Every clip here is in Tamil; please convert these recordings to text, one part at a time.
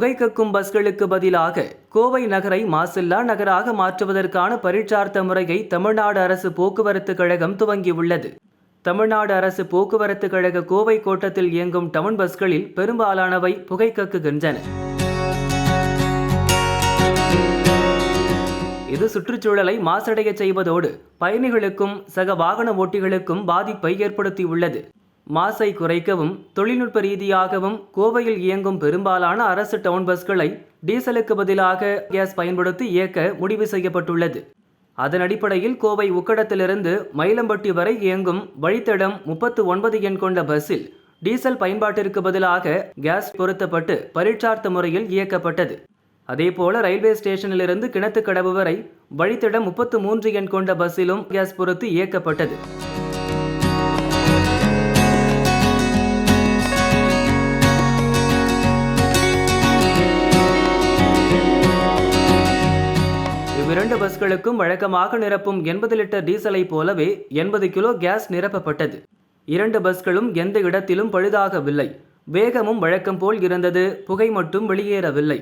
புகை கக்கும் பஸ்களுக்கு பதிலாக கோவை நகரை மாசில்லா நகராக மாற்றுவதற்கான பரீட்சார்த்த முறையை தமிழ்நாடு அரசு போக்குவரத்து கழகம் துவங்கியுள்ளது. தமிழ்நாடு அரசு போக்குவரத்து கழக கோவை கோட்டத்தில் இயங்கும் டவுன் பஸ்களில் பெரும்பாலானவை புகை கக்குகின்றன. இது சுற்றுச்சூழலை மாசடைய செய்வதோடு பயணிகளுக்கும் சக வாகன ஓட்டிகளுக்கும் பாதிப்பை ஏற்படுத்தியுள்ளது. மாசை குறைக்கவும் தொழில்நுட்ப ரீதியாகவும் கோவையில் இயங்கும் பெரும்பாலான அரசு டவுன் பஸ்களை டீசலுக்கு பதிலாக கேஸ் பயன்படுத்தி இயக்க முடிவு செய்யப்பட்டுள்ளது. அதன் அடிப்படையில் கோவை உக்கடத்திலிருந்து மயிலம்பட்டி வரை இயங்கும் வழித்தடம் முப்பத்து ஒன்பது எண் கொண்ட பஸ்ஸில் டீசல் பயன்பாட்டிற்கு பதிலாக கேஸ் பொருத்தப்பட்டு பரீட்சார்த்த முறையில் இயக்கப்பட்டது. அதேபோல ரயில்வே ஸ்டேஷனிலிருந்து கிணத்துக்கடவு வரை வழித்தடம் முப்பத்து மூன்று எண் கொண்ட பஸ்ஸிலும் கேஸ் பொருத்து இயக்கப்பட்டது. இவ்விரண்டு பஸ்களுக்கும் வழக்கமாக நிரப்பும் எண்பது லிட்டர் டீசலை போலவே எண்பது கிலோ கேஸ் நிரப்பப்பட்டது. இரண்டு பஸ்களும் எந்த இடத்திலும் பழுதாகவில்லை. வேகமும் வழக்கம் போல் இருந்தது. புகை மட்டும் வெளியேறவில்லை.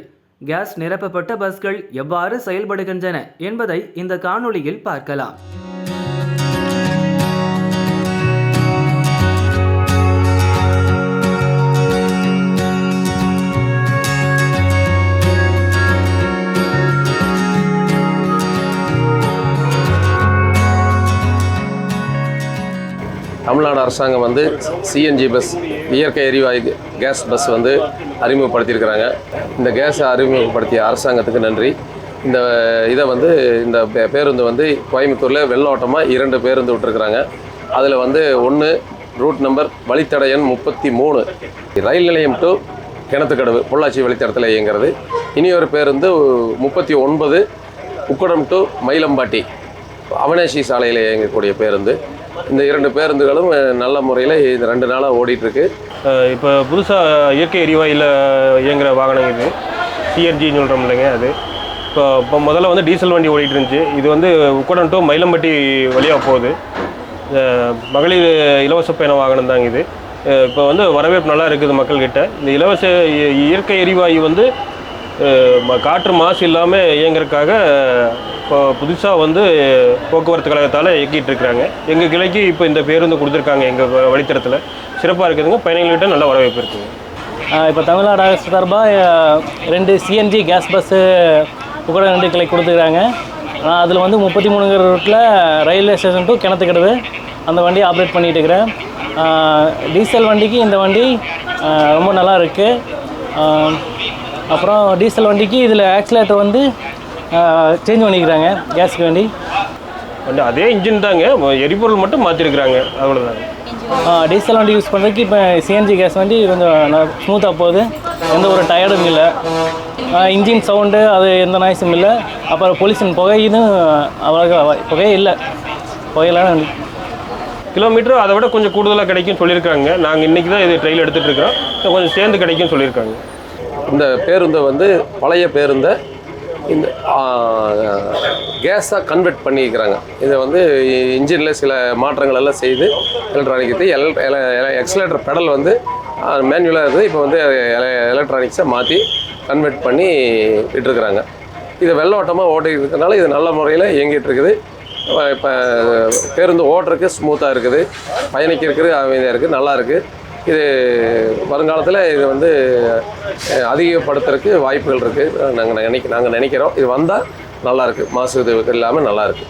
கேஸ் நிரப்பப்பட்ட பஸ்கள் எவ்வாறு செயல்படுகின்றன என்பதை இந்த காணொளியில் பார்க்கலாம். தமிழ்நாடு அரசாங்கம் வந்து சிஎன்ஜி பஸ் இயற்கை எரிவாயு கேஸ் பஸ் வந்து அறிமுகப்படுத்தியிருக்கிறாங்க. இந்த கேஸை அறிமுகப்படுத்திய அரசாங்கத்துக்கு நன்றி. இந்த இதை வந்து இந்த பேருந்து வந்து கோயம்புத்தூரில் வெள்ளோட்டமாக இரண்டு பேருந்து விட்டுருக்குறாங்க. அதில் வந்து ஒன்று ரூட் நம்பர் வழித்தட எண் முப்பத்தி மூணு. ரயில் நிலையம் டு கிணத்துக்கடவு பொள்ளாச்சி வழித்தடத்தில் இயங்குறது. இனி ஒரு பேருந்து முப்பத்தி ஒன்பது உக்கடம் டு மயிலம்பாட்டி. அவனேசி சாலையில் இயங்கக்கூடிய பேருந்து. இந்த இரண்டு பேருந்துகளும் நல்ல முறையில் இந்த ரெண்டு நாளாக ஓடிட்டுருக்கு. இப்போ புதுசாக இயற்கை எரிவாயில் இயங்குகிற வாகனம் இது. சிஎன்ஜின்னு சொல்கிறோம் இல்லைங்க அது. இப்போ இப்போ முதல்ல வந்து டீசல் வண்டி ஓடிட்டு இருந்துச்சு இது வந்து உக்கடம் டு மயிலம்பட்டி வழியாக போகுது. மகளிர் இலவச பயண வாகனம் தாங்க இது. இப்போ வந்து வரவேற்பு நல்லா இருக்குது மக்கள்கிட்ட. இந்த இலவச இ- இயற்கை எரிவாயு வந்து காற்று மாசு இல்லாமல் இயங்குறதுக்காக இப்போ புதுசாக வந்து போக்குவரத்து கழகத்தால் இயக்கிட்டு இருக்கிறாங்க. எங்கள் கிளைக்கு இப்போ இந்த பேருந்து கொடுத்துருக்காங்க எங்கள் வழித்தடத்தில். சிறப்பாக இருக்குதுங்க. பயணிகள்கிட்ட நல்ல வரவேற்பு இருக்குது இப்போ தமிழ்நாடு அரசு சார்பாக ரெண்டு சிஎன்ஜி கேஸ் பஸ்ஸு கூட ரெண்டு கிளை கொடுத்துருக்காங்க. அதில் வந்து முப்பத்தி மூணுங்கிற ரூட்டில் ரயில்வே ஸ்டேஷன் டு கிணத்துக்கிடுது அந்த வண்டி ஆப்ரேட் பண்ணிகிட்டு இருக்கிறேன். டீசல் வண்டிக்கு இந்த வண்டி ரொம்ப நல்லா இருக்குது அப்புறம் டீசல் வண்டிக்கு இதில் ஆக்சிலேட்டர் வந்து சேஞ்ச் பண்ணிக்கிறாங்க கேஸுக்கு வேண்டி. வந்து அதே இன்ஜின் தாங்க. எரிபொருள் மட்டும் மாற்றிருக்கிறாங்க அவ்வளோதாங்க டீசல் வண்டி யூஸ் பண்ணுறதுக்கு இப்போ சிஎன்ஜி கேஸ் வண்டி கொஞ்சம் ஸ்மூத்தாக போகுது. எந்த ஒரு டயர்டும் இல்லை. இன்ஜின் சவுண்டு அது எந்த நாய்ஸும் இல்லை. அப்புறம் பொல்யூஷன் புகையும் அவ்வளோக்கா புகையே இல்லை. புகையெல்லாம் வண்டி. கிலோமீட்டர் அதை விட கொஞ்சம் கூடுதலாக கிடைக்கும் சொல்லியிருக்காங்க. நாங்கள் இன்றைக்கி தான் இது ட்ரெயில் எடுத்துகிட்டு இருக்கிறோம். கொஞ்சம் சேர்ந்து கிடைக்கும் சொல்லியிருக்காங்க. இந்த பேருந்தை வந்து பழைய பேருந்தை இந்த கேஸாக கன்வெர்ட் பண்ணிக்கிறாங்க. இதை வந்து இன்ஜினில் சில மாற்றங்கள் எல்லாம் செய்து எலக்ட்ரானிக் எல் எக்ஸலேட்டர் பெடல் வந்து மேனுவலாக இருந்தது இப்போ வந்து எலக்ட்ரானிக்ஸை மாற்றி கன்வெர்ட் பண்ணி விட்டுருக்குறாங்க. இது வெள்ளோட்டமாக ஓட்டிட்டு இருக்கனால இது நல்ல முறையில் இயங்கிட்டு இருக்குது இப்போ பேருந்து ஓட்டுறதுக்கு ஸ்மூத்தாக இருக்குது. பயணிக்கிறதுக்கு அமைதியாக இருக்குது நல்லா இருக்குது இது வருங்காலத்தில் இது வந்து அதிகப்படுத்துறதுக்கு வாய்ப்புகள் இருக்குது நாங்கள் நினைக்க நாங்கள் நினைக்கிறோம். இது வந்தால் நல்லாயிருக்கு மாசு இது இல்லாமல் நல்லாயிருக்கு